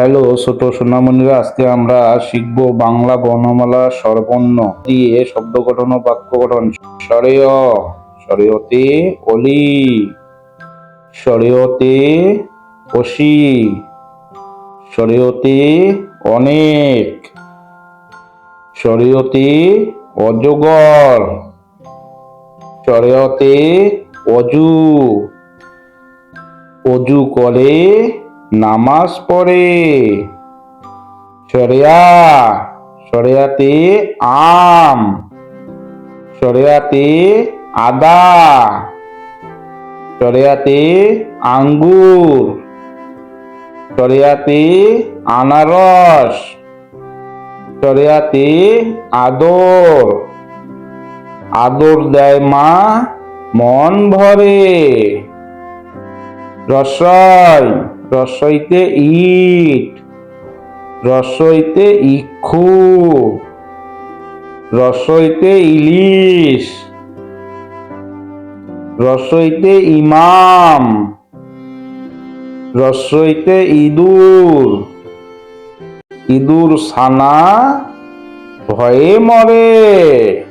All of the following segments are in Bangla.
হ্যালো, ছোট সোনামণিরা, আজকে আমরা শিখব বাংলা বর্ণমালা স্বরবর্ণ দিয়ে শব্দ গঠন ও বাক্য গঠন। সরেয় সরেয়তে অলি সরেয়তে অসি সরেয়তে অনেক সরেয়তে অজগর সরেয়তে অজু অজু করে নামাজ পড়ে। সরেয়া সরেয়াতে আম সরেয়াতে আদা সরেয়াতে আঙ্গুর সরেয়াতে আনারস সরেয়াতে আদর। আদর দেয় মা, মন ভরে। রসয় রসইতে ইট, রসইতে ইক্ষু, রসইতে ইলিশ, রসইতে ইমাম, রসইতে ইঁদুর। ইঁদুর ছানা ভয়ে মরে।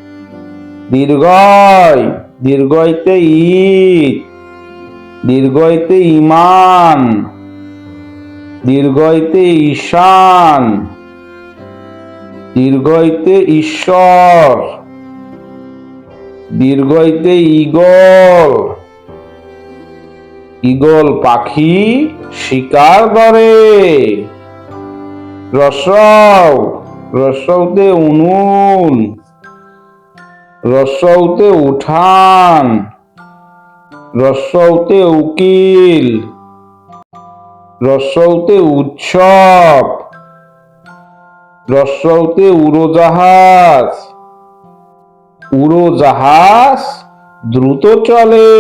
দীর্ঘয় দীর্ঘইতে ইট দীর্ঘইতে ইমান। দীর্ঘইতে ঈশান। দীর্ঘইতে ঈশ্বর। দীর্ঘইতে ইগল ইগল পাখি শিকার করে। রসৌ রসৌতে উনুন। রসৌতে উঠান। রসৌতে উকিল। রসৌতে উৎসব, রসৌতে উড়োজাহাজ উড়োজাহাজ দ্রুত চলে।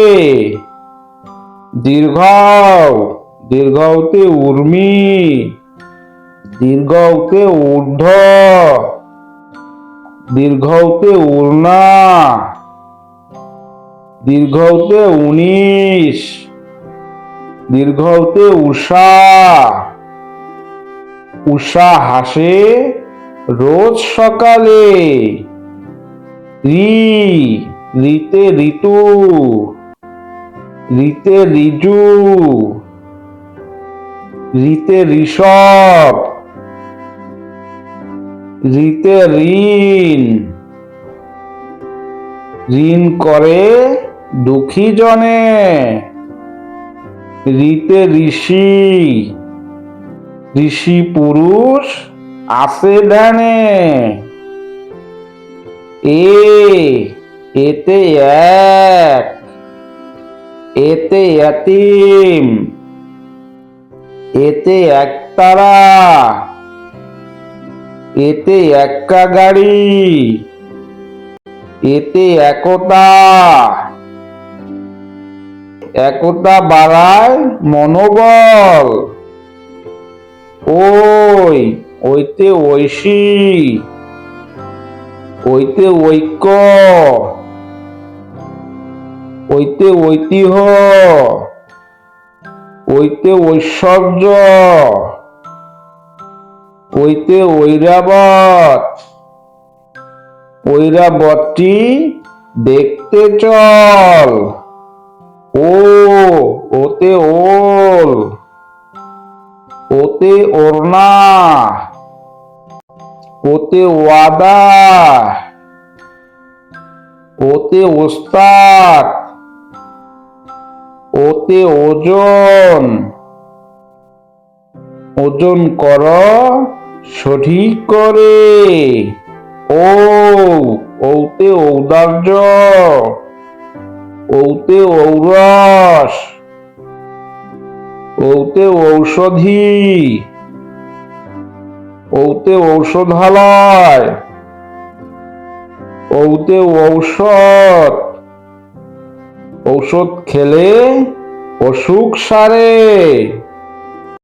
দীর্ঘ দীর্ঘতে উর্মি দীর্ঘতে ঊর্ধ্ব দীর্ঘতে উড়না দীর্ঘতে উনিশ। দীর্ঘতে উষা। উষা হাসে রোজ সকালে। রি, রিতে ঋতু। রিতে রিজু। রিতে ঋষভ। রিতে ঋণ। ঋণ করে দুঃখী জনে। ঋতে ঋষি। ঋষি পুরুষ আছে ধ্যানে। এ, এতে এক, এতে এতিম, এতে একতারা, এতে এক্কা গাড়ি এতে একতা। একতা বাড়ায় মনোবল। ওই, ওইতে ঐশী, ওইতে ঐক্য, ওইতে ঐতিহ্য, ওইতে ঐশ্বর্য, ওইতে ঐরাবত। ঐরাবতটি দেখতে চল। ও, ওতে ওল। ওতে ওড়না। ওতে ওয়াদা। ওতে ওস্তাদ। ওতে ওজন। ওজন কর, সঠিক করে। ও, ওতে ঔদার্য। ওতে ঔরস ঔতে ঔষধি ঔতে ঔষধালয় ঔতে ঔষধ। ঔষধ খেলে অসুখ সারে।